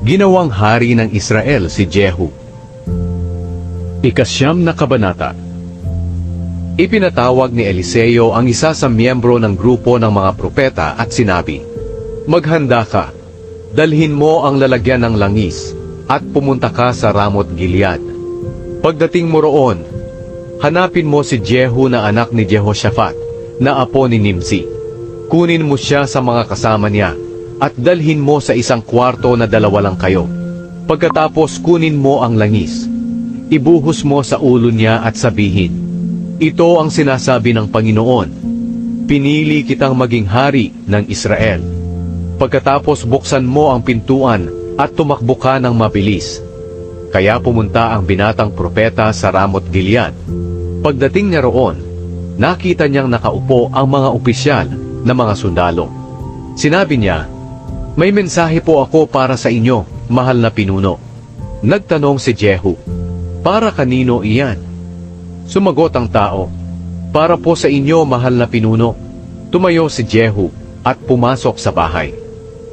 Ginawang hari ng Israel si Jehu. Ikasyam na kabanata Ipinatawag ni Eliseo ang isa sa miyembro ng grupo ng mga propeta at sinabi, Maghanda ka, dalhin mo ang lalagyan ng langis, at pumunta ka sa Ramot Gilead. Pagdating mo roon, hanapin mo si Jehu na anak ni Jehoshaphat, na apo ni Nimsi. Kunin mo siya sa mga kasama niya, at dalhin mo sa isang kwarto na dalawa lang kayo. Pagkatapos kunin mo ang langis, ibuhos mo sa ulo niya at sabihin, Ito ang sinasabi ng Panginoon, Pinili kitang maging hari ng Israel. Pagkatapos buksan mo ang pintuan at tumakbo ka ng mabilis. Kaya pumunta ang binatang propeta sa Ramot Gilead. Pagdating niya roon, nakita niyang nakaupo ang mga opisyal na mga sundalo. Sinabi niya, May mensahe po ako para sa inyo, mahal na pinuno. Nagtanong si Jehu, Para kanino iyan? Sumagot ang tao, Para po sa inyo, mahal na pinuno. Tumayo si Jehu at pumasok sa bahay.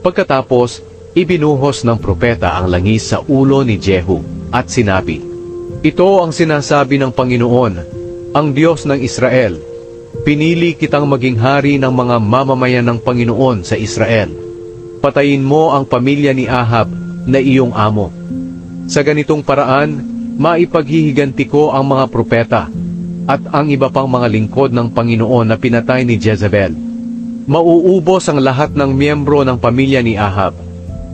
Pagkatapos, ibinuhos ng propeta ang langis sa ulo ni Jehu at sinabi, Ito ang sinasabi ng Panginoon, ang Diyos ng Israel. Pinili kitang maging hari ng mga mamamayan ng Panginoon sa Israel. Patayin mo ang pamilya ni Ahab na iyong amo. Sa ganitong paraan, maipaghihiganti ko ang mga propeta at ang iba pang mga lingkod ng Panginoon na pinatay ni Jezebel. Mauubos ang lahat ng miyembro ng pamilya ni Ahab.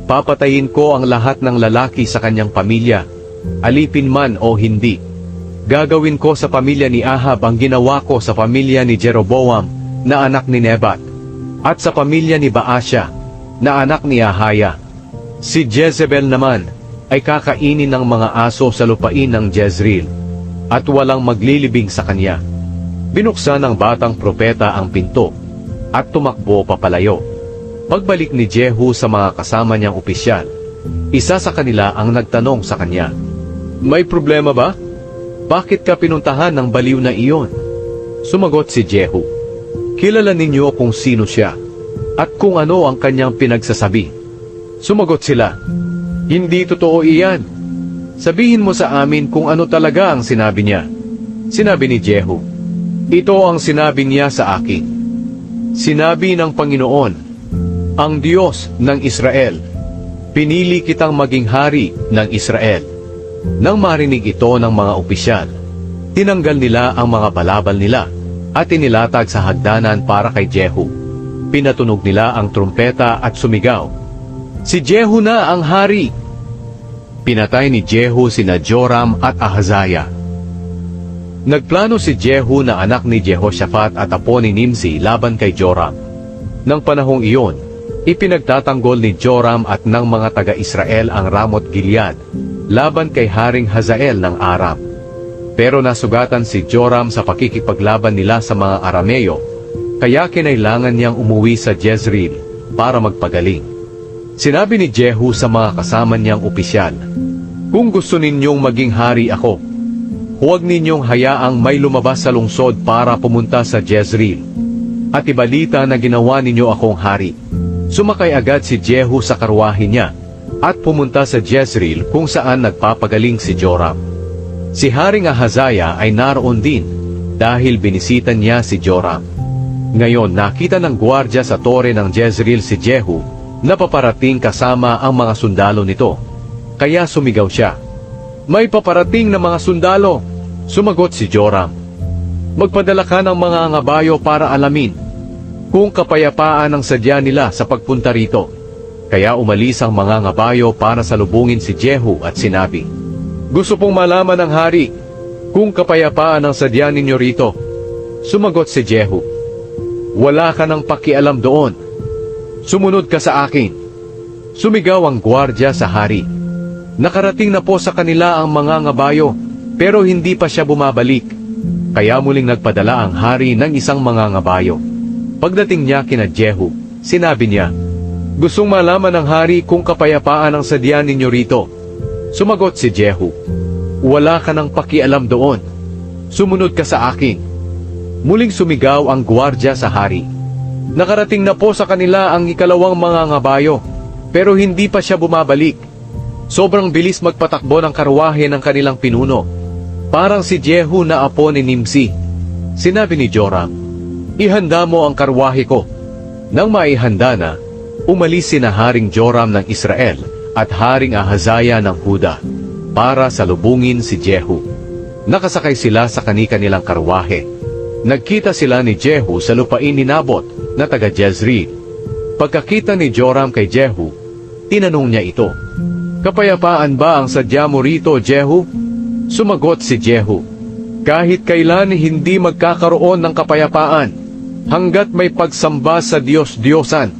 Papatayin ko ang lahat ng lalaki sa kanyang pamilya, alipin man o hindi. Gagawin ko sa pamilya ni Ahab ang ginawa ko sa pamilya ni Jeroboam na anak ni Nebat, at sa pamilya ni Baasha na anak ni Ahaya. Si Jezebel naman ay kakainin ng mga aso sa lupain ng Jezreel, at walang maglilibing sa kanya. Binuksan ng batang propeta ang pinto, at tumakbo papalayo. Pagbalik ni Jehu sa mga kasama niyang opisyal, isa sa kanila ang nagtanong sa kanya, May problema ba? Bakit ka pinuntahan ng baliw na iyon? Sumagot si Jehu, Kilala ninyo kung sino siya, at kung ano ang kanyang pinagsasabi. Sumagot sila, Hindi totoo iyan. Sabihin mo sa amin kung ano talaga ang sinabi niya. Sinabi ni Jehu, Ito ang sinabi niya sa akin. Sinabi ng Panginoon, ang Diyos ng Israel, pinili kitang maging hari ng Israel. Nang marinig ito ng mga opisyal, tinanggal nila ang mga balabal nila at inilatag sa hagdanan para kay Jehu. Pinatunog nila ang trumpeta at sumigaw, Si Jehu na ang hari! Pinatay ni Jehu sina Joram at Ahaziah. Nagplano si Jehu na anak ni Jehoshaphat at apo ni Nimsi laban kay Joram. Nang panahong iyon, ipinagtatanggol ni Joram at ng mga taga-Israel ang Ramot Gilead laban kay Haring Hazael ng Aram. Pero nasugatan si Joram sa pakikipaglaban nila sa mga Arameo, kaya kinailangan niyang umuwi sa Jezreel para magpagaling. Sinabi ni Jehu sa mga kasama niyang opisyal, Kung gusto ninyong maging hari ako, huwag ninyong hayaang may lumabas sa lungsod para pumunta sa Jezreel. At ibalita na ginawa ninyo akong hari. Sumakay agad si Jehu sa karwahe niya at pumunta sa Jezreel kung saan nagpapagaling si Joram. Si Haring Ahaziah ay naroon din dahil binisitan niya si Joram. Ngayon nakita ng gwardya sa tore ng Jezreel si Jehu na paparating kasama ang mga sundalo nito. Kaya sumigaw siya, May paparating na mga sundalo! Sumagot si Joram, Magpadala ka ng mga ngabayo para alamin kung kapayapaan ang sadya nila sa pagpunta rito. Kaya umalis ang mga ngabayo para salubungin si Jehu at sinabi, Gusto pong malaman ng hari kung kapayapaan ang sadya ninyo rito. Sumagot si Jehu, Wala ka ng pakialam doon. Sumunod ka sa akin. Sumigaw ang gwardya sa hari. Nakarating na po sa kanila ang mga ngabayo, pero hindi pa siya bumabalik. Kaya muling nagpadala ang hari ng isang mga ngabayo. Pagdating niya kina Jehu, sinabi niya, Gustong malaman ng hari kung kapayapaan ang sadya ninyo rito. Sumagot si Jehu, Wala ka ng pakialam doon. Sumunod ka sa akin. Muling sumigaw ang gwardya sa hari. Nakarating na po sa kanila ang ikalawang mga ngabayo, pero hindi pa siya bumabalik. Sobrang bilis magpatakbo ng karwahe ng kanilang pinuno. Parang si Jehu na apo ni Nimsi. Sinabi ni Joram, Ihanda mo ang karwahe ko. Nang maihanda na, umalis si na Haring Joram ng Israel at Haring Ahazaya ng Huda para salubungin si Jehu. Nakasakay sila sa kani-kanilang karwahe. Nagkita sila ni Jehu sa lupain ni Nabot na taga Jezreel. Pagkakita ni Joram kay Jehu, tinanong niya ito, Kapayapaan ba ang sadya mo rito, Jehu? Sumagot si Jehu, Kahit kailan hindi magkakaroon ng kapayapaan, hanggat may pagsamba sa Diyos-Diyosan,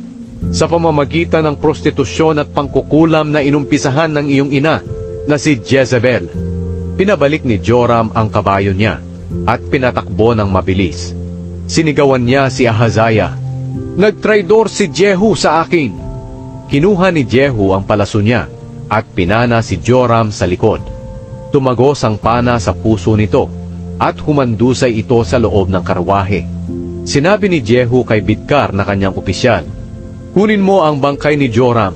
sa pamamagitan ng prostitusyon at pangkukulam na inumpisahan ng iyong ina, na si Jezebel. Pinabalik ni Joram ang kabayo niya, at pinatakbo ng mabilis. Sinigawan niya si Ahazaya, Nagtraidor si Jehu sa akin. Kinuha ni Jehu ang palaso niya at pinana si Joram sa likod. Tumagos ang pana sa puso nito at humandusay ito sa loob ng karwahe. Sinabi ni Jehu kay Bidkar na kanyang opisyal, Kunin mo ang bangkay ni Joram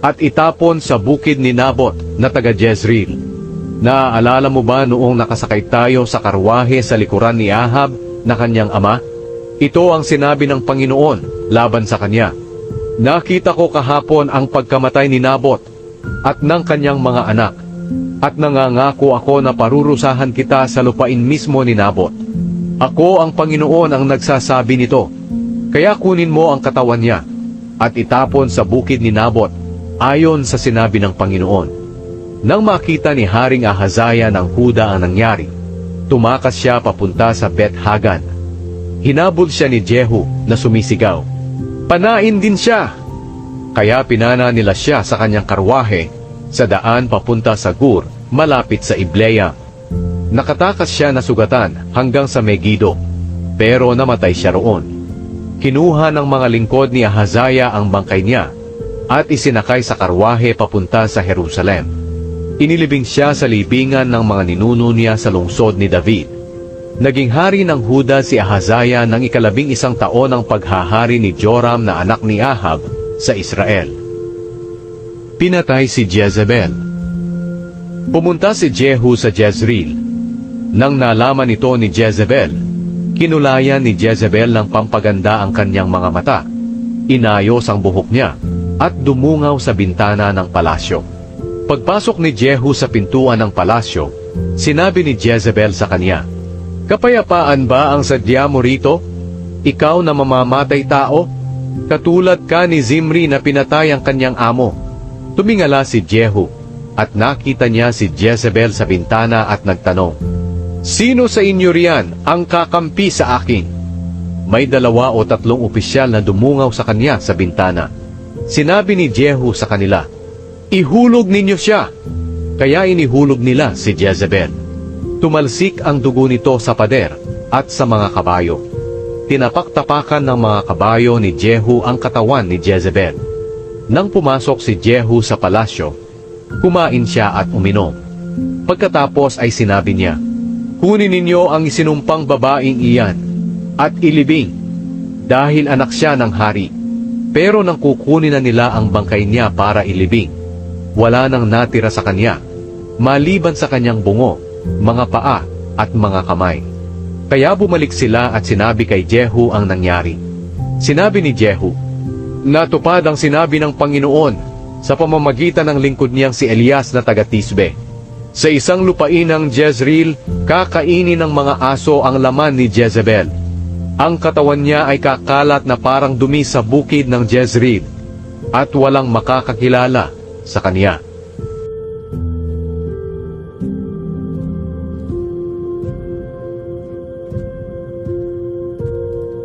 at itapon sa bukid ni Nabot na taga Jezreel. Naaalala mo ba noong nakasakay tayo sa karwahe sa likuran ni Ahab na kanyang ama? Ito ang sinabi ng Panginoon laban sa kanya. Nakita ko kahapon ang pagkamatay ni Nabot at ng kanyang mga anak at nangangako ako na parurusahan kita sa lupain mismo ni Nabot. Ako ang Panginoon ang nagsasabi nito. Kaya kunin mo ang katawan niya at itapon sa bukid ni Nabot ayon sa sinabi ng Panginoon. Nang makita ni Haring Ahazaya ng Huda ang nangyari, tumakas siya papunta sa Bet Hagan. Hinabol siya ni Jehu na sumisigaw. Panain din siya! Kaya pinana nila siya sa kanyang karwahe sa daan papunta sa Gur, malapit sa Ibleya. Nakatakas siya na sugatan hanggang sa Megido, pero namatay siya roon. Kinuha ng mga lingkod ni Ahazaya ang bangkay niya at isinakay sa karwahe papunta sa Jerusalem. Inilibing siya sa libingan ng mga ninuno niya sa lungsod ni David. Naging hari ng Huda si Ahazaya ng ikalabing isang taon ng paghahari ni Joram na anak ni Ahab sa Israel. Pinatay si Jezebel. Pumunta si Jehu sa Jezreel. Nang nalaman ito ni Jezebel, kinulayan ni Jezebel ng pampaganda ang kanyang mga mata. Inayos ang buhok niya at dumungaw sa bintana ng palasyo. Pagpasok ni Jehu sa pintuan ng palasyo, sinabi ni Jezebel sa kanya, Kapayapaan ba ang sadya mo rito? Ikaw na mamamatay tao? Katulad ka ni Zimri na pinatay ang kanyang amo. Tumingala si Jehu at nakita niya si Jezebel sa bintana at nagtanong, Sino sa inyo riyan ang kakampi sa akin? May dalawa o tatlong opisyal na dumungaw sa kanya sa bintana. Sinabi ni Jehu sa kanila, Ihulog ninyo siya. Kaya inihulog nila si Jezebel. Tumalsik ang dugo nito sa pader at sa mga kabayo. Tinapak-tapakan ng mga kabayo ni Jehu ang katawan ni Jezebel. Nang pumasok si Jehu sa palasyo, kumain siya at uminom. Pagkatapos ay sinabi niya, Kunin ninyo ang isinumpang babaeng iyan at ilibing dahil anak siya ng hari. Pero nang kukunin na nila ang bangkay niya para ilibing, wala nang natira sa kanya, maliban sa kanyang bungo, mga paa at mga kamay. Kaya bumalik sila at sinabi kay Jehu ang nangyari. Sinabi ni Jehu, Natupad ang sinabi ng Panginoon sa pamamagitan ng lingkod niyang si Elias na taga Tisbe. Sa isang lupain ng Jezreel, kakainin ng mga aso ang laman ni Jezebel. Ang katawan niya ay kakalat na parang dumi sa bukid ng Jezreel at walang makakakilala sa kanya.